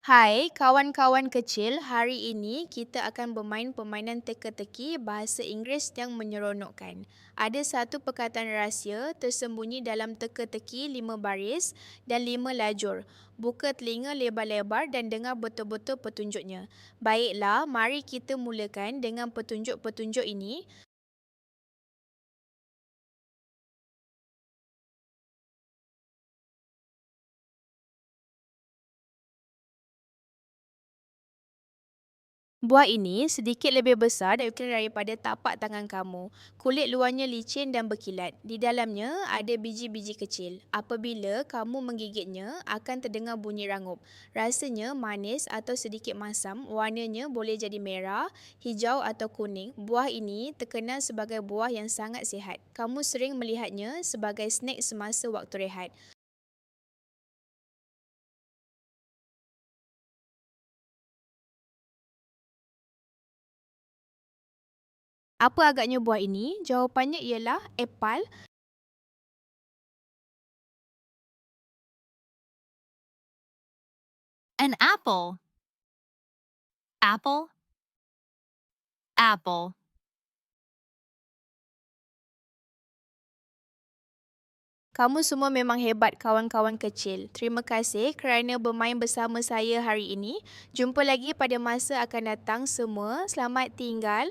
Hai kawan-kawan kecil, hari ini kita akan bermain permainan teka-teki bahasa Inggeris yang menyeronokkan. Ada satu perkataan rahsia tersembunyi dalam teka-teki lima baris dan lima lajur. Buka telinga lebar-lebar dan dengar betul-betul petunjuknya. Baiklah, mari kita mulakan dengan petunjuk-petunjuk ini. Buah ini sedikit lebih besar daripada tapak tangan kamu. Kulit luarnya licin dan berkilat. Di dalamnya ada biji-biji kecil. Apabila kamu menggigitnya, akan terdengar bunyi rangup. Rasanya manis atau sedikit masam. Warnanya boleh jadi merah, hijau atau kuning. Buah ini terkenal sebagai buah yang sangat sihat. Kamu sering melihatnya sebagai snack semasa waktu rehat. Apa agaknya buah ini? Jawapannya ialah apple. An apple. Apple. Apple. Kamu semua memang hebat kawan-kawan kecil. Terima kasih kerana bermain bersama saya hari ini. Jumpa lagi pada masa akan datang semua. Selamat tinggal.